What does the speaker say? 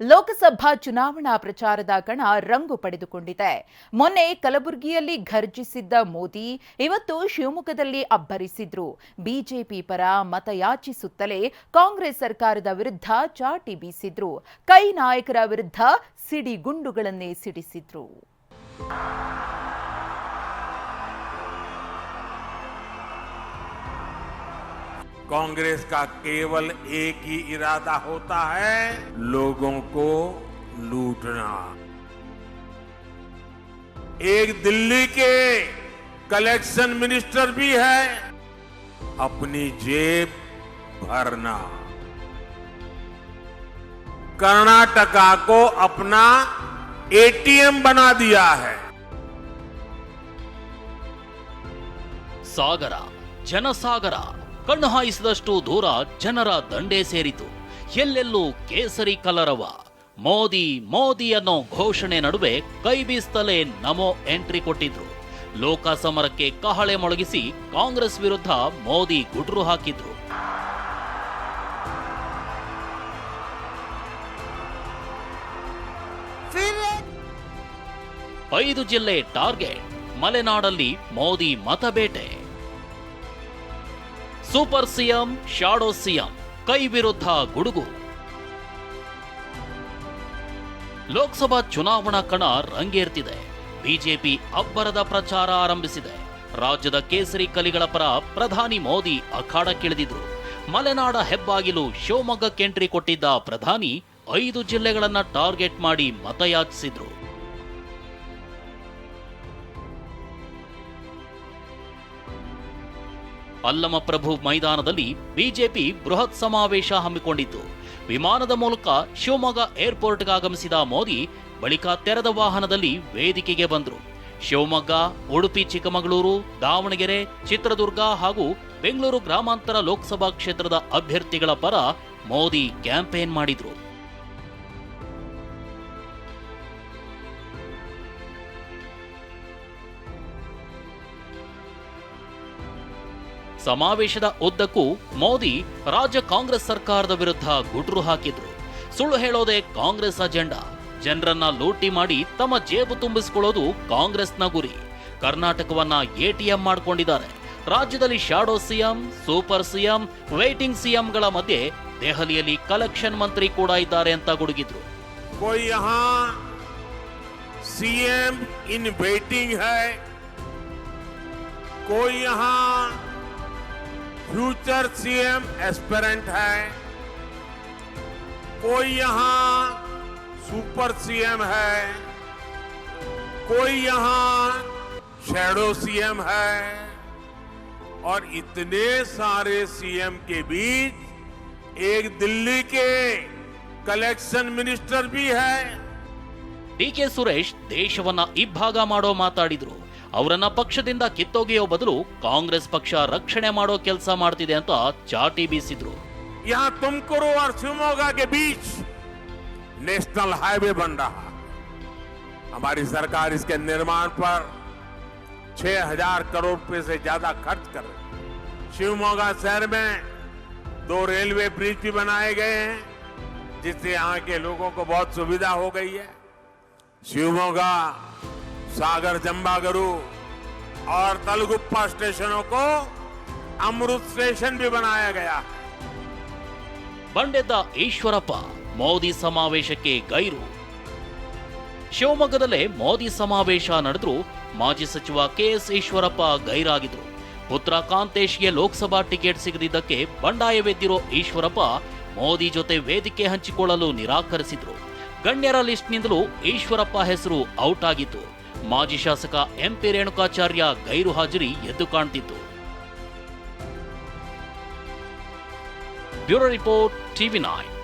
ಲೋಕಸಭಾ ಚುನಾವಣಾ ಪ್ರಚಾರದ ಕಣ ರಂಗು ಪಡೆದುಕೊಂಡಿದೆ. ಮೊನ್ನೆ ಕಲಬುರಗಿಯಲ್ಲಿ ಘರ್ಜಿಸಿದ್ದ ಮೋದಿ ಇವತ್ತು ಶಿವಮೊಗ್ಗದಲ್ಲಿ ಅಬ್ಬರಿಸಿದ್ರು. ಬಿಜೆಪಿ ಪರ ಮತಯಾಚಿಸುತ್ತಲೇ ಕಾಂಗ್ರೆಸ್ ಸರ್ಕಾರದ ವಿರುದ್ಧ ಚಾಟಿ ಬೀಸಿದ್ರು. ಕೈ ನಾಯಕರ ವಿರುದ್ಧ ಸಿಡಿಗುಂಡುಗಳನ್ನೇ ಸಿಡಿಸಿದ್ರು. कांग्रेस का केवल एक ही इरादा होता है, लोगों को लूटना। एक दिल्ली के कलेक्शन मिनिस्टर भी है, अपनी जेब भरना। कर्नाटका को अपना एटीएम बना दिया है। सागरा, जनसागरा। ಕಣ್ಣು ಹಾಯಿಸಿದಷ್ಟು ದೂರ ಜನರ ದಂಡೆ ಸೇರಿತು. ಎಲ್ಲೆಲ್ಲೂ ಕೇಸರಿ ಕಲರವ. ಮೋದಿ ಮೋದಿ ಅನ್ನೋ ಘೋಷಣೆ ನಡುವೆ ಕೈ ಬೀಸ್ತಲೇ ನಮೋ ಎಂಟ್ರಿ ಕೊಟ್ಟಿದ್ರು. ಲೋಕ ಸಮರಕ್ಕೆ ಕಹಳೆ ಮೊಳಗಿಸಿ ಕಾಂಗ್ರೆಸ್ ವಿರುದ್ಧ ಮೋದಿ ಗುಡ್ರು ಹಾಕಿದ್ರು. ಐದು ಜಿಲ್ಲೆ ಟಾರ್ಗೆಟ್, ಮಲೆನಾಡಲ್ಲಿ ಮೋದಿ ಮತಬೇಟೆ. ಸೂಪರ್ ಸಿಎಂ, ಶಾಡೋ ಸಿಎಂ, ಕೈ ವಿರುದ್ಧ ಗುಡುಗು. ಲೋಕಸಭಾ ಚುನಾವಣಾ ಕಣ ರಂಗೇರ್ತಿದೆ. ಬಿಜೆಪಿ ಅಬ್ಬರದ ಪ್ರಚಾರ ಆರಂಭಿಸಿದೆ. ರಾಜ್ಯದ ಕೇಸರಿ ಕಲಿಗಳ ಪರ ಪ್ರಧಾನಿ ಮೋದಿ ಅಖಾಡಕ್ಕಿಳಿದಿದ್ರು ಮಲೆನಾಡ ಹೆಬ್ಬಾಗಿಲು ಶಿವಮೊಗ್ಗಕ್ಕೆಂಟ್ರಿ ಕೊಟ್ಟಿದ್ದ ಪ್ರಧಾನಿ ಐದು ಜಿಲ್ಲೆಗಳನ್ನ ಟಾರ್ಗೆಟ್ ಮಾಡಿ ಮತಯಾಚಿಸಿದ್ರು. ಅಲ್ಲಮಪ್ರಭು ಮೈದಾನದಲ್ಲಿ ಬಿಜೆಪಿ ಬೃಹತ್ ಸಮಾವೇಶ ಹಮ್ಮಿಕೊಂಡಿತ್ತು. ವಿಮಾನದ ಮೂಲಕ ಶಿವಮೊಗ್ಗ ಏರ್ಪೋರ್ಟ್ಗೆ ಆಗಮಿಸಿದ ಮೋದಿ ಬಳಿಕ ತೆರೆದ ವಾಹನದಲ್ಲಿ ವೇದಿಕೆಗೆ ಬಂದರು. ಶಿವಮೊಗ್ಗ, ಉಡುಪಿ, ಚಿಕ್ಕಮಗಳೂರು, ದಾವಣಗೆರೆ, ಚಿತ್ರದುರ್ಗ ಹಾಗೂ ಬೆಂಗಳೂರು ಗ್ರಾಮಾಂತರ ಲೋಕಸಭಾ ಕ್ಷೇತ್ರದ ಅಭ್ಯರ್ಥಿಗಳ ಪರ ಮೋದಿ ಕ್ಯಾಂಪೇನ್ ಮಾಡಿದ್ರು. ಸಮಾವೇಶದ ಉದ್ದಕ್ಕೂ ಮೋದಿ ರಾಜ್ಯ ಕಾಂಗ್ರೆಸ್ ಸರ್ಕಾರದ ವಿರುದ್ಧ ಗುಡ್ರು ಹಾಕಿದ್ರು ಸುಳ್ಳು ಹೇಳೋದೇ ಕಾಂಗ್ರೆಸ್ ಅಜೆಂಡಾ ಜನರನ್ನ ಲೂಟಿ ಮಾಡಿ ತಮ್ಮ ಜೇಬು ತುಂಬಿಸಿಕೊಳ್ಳೋದು ಕಾಂಗ್ರೆಸ್ನ ಗುರಿ ಕರ್ನಾಟಕವನ್ನ ಎಟಿಎಂ ಮಾಡ್ಕೊಂಡಿದ್ದಾರೆ ರಾಜ್ಯದಲ್ಲಿ shadow CM super CM waiting ಸಿಎಂಗಳ ಮಧ್ಯೆ ದೆಹಲಿಯಲ್ಲಿ ಕಲೆಕ್ಷನ್ ಮಂತ್ರಿ ಕೂಡ ಇದ್ದಾರೆ ಅಂತ ಗುಡುಗಿದ್ರು कोई यहाँ सीएम इन वेटिंग है कोई यहाँ फ्यूचर सीएम एस्पेरेंट है कोई यहाँ सुपर सीएम है कोई यहाँ शैडो सीएम है और इतने सारे सीएम के बीच एक दिल्ली के कलेक्शन मिनिस्टर भी है ಡಿ ಕೆ ಸುರೇಶ್ ದೇಶವನ್ನ ಇಬ್ಬಾಗ ಮಾಡೋ ಮಾತಾಡಿದ್ರು ಅವರನ್ನ ಪಕ್ಷದಿಂದ ಕಿತ್ತೊಗೆಯೋ ಬದಲು ಕಾಂಗ್ರೆಸ್ ಪಕ್ಷ ರಕ್ಷಣೆ ಮಾಡೋ ಕೆಲಸ ಮಾಡ್ತಿದೆ ಅಂತ ಚಾಟಿ ಬೀಸಿದ್ರು यहाँ तुमकुरु और शिवमोगा के बीच नेशनल हाईवे बन रहा है हमारी सरकार इसके निर्माण पर 6000 करोड़ रुपए से ज्यादा खर्च कर रही है शिवमोगा शहर में दो रेलवे ब्रिज भी बनाए गए हैं जिससे यहाँ के लोगों को बहुत सुविधा हो गई है शिवमोगा सागर जंबागरू और तलगुप्पा स्टेशनों को अमृत स्टेशन भी बनाया गया है ಬಂಡೆದ್ದ ಈಶ್ವರಪ್ಪ ಮೋದಿ ಸಮಾವೇಶಕ್ಕೆ ಗೈರು ಶಿವಮೊಗ್ಗದಲ್ಲೇ ಮೋದಿ ಸಮಾವೇಶ ನಡೆದ್ರು ಮಾಜಿ ಸಚಿವ ಕೆಎಸ್ ಈಶ್ವರಪ್ಪ ಗೈರಾಗಿದ್ರು ಪುತ್ರ ಕಾಂತೇಶ್ಗೆ ಲೋಕಸಭಾ ಟಿಕೆಟ್ ಸಿಗದಿದ್ದಕ್ಕೆ ಬಂಡಾಯವೆದ್ದಿರೋ ಈಶ್ವರಪ್ಪ ಮೋದಿ ಜೊತೆ ವೇದಿಕೆ ಹಂಚಿಕೊಳ್ಳಲು ನಿರಾಕರಿಸಿದ್ರು ಗಣ್ಯರ ಲಿಸ್ಟ್ನಿಂದಲೂ ಈಶ್ವರಪ್ಪ ಹೆಸರು ಔಟ್ ಆಗಿತ್ತು ಮಾಜಿ ಶಾಸಕ ಎಂಪಿ ರೇಣುಕಾಚಾರ್ಯ ಗೈರು ಹಾಜರಿ ಎದ್ದು ಕಾಣ್ತಿತ್ತು. Bureau report TV nine